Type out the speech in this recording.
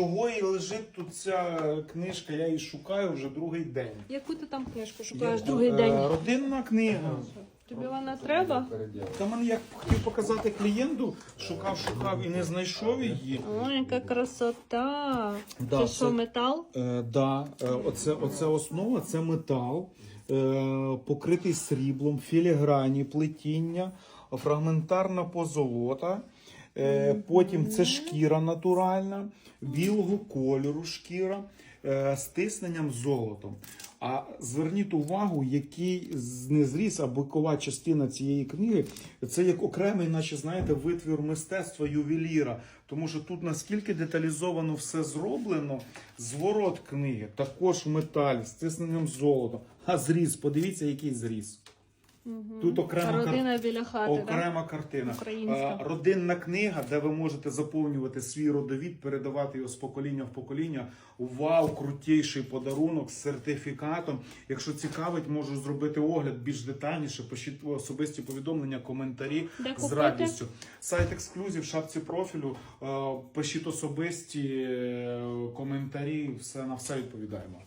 Чого і лежить тут ця книжка, я її шукаю вже другий день. Яку ти там книжку шукаєш Я- другий е, день? Родинна книга. Тобі вона треба? Та мене як хотів показати клієнту, шукав, шукав і не знайшов її. Ой, яка красота! Да, це це- що, метал? Е, да, е, оце, оце основа, це метал, е, покритий сріблом, філіграні, плетіння, фрагментарна позолота. Е, потім це шкіра натуральна, білого кольору шкіра е, з тисненням золотом. А зверніть увагу, який не зріз, а бокова частина цієї книги це як окремий, наче знаєте, витвір мистецтва ювеліра. Тому що тут наскільки деталізовано все зроблено, зворот книги також в металі з тисненням золотом. А зріз, подивіться, який зріз. Тут окрема кар- біля хати? Окрема картина. Українська. Е, Родинна книга, де ви можете заповнювати свій родовід, передавати його з покоління в покоління. Вау, крутіший подарунок з сертифікатом. Якщо цікавить, можу зробити огляд більш детальніше. Пишіть особисті повідомлення, коментарі Де з радістю. Сайт ексклюзів, шапці профілю. Е, Пишіть особисті е, коментарі, все на все відповідаємо.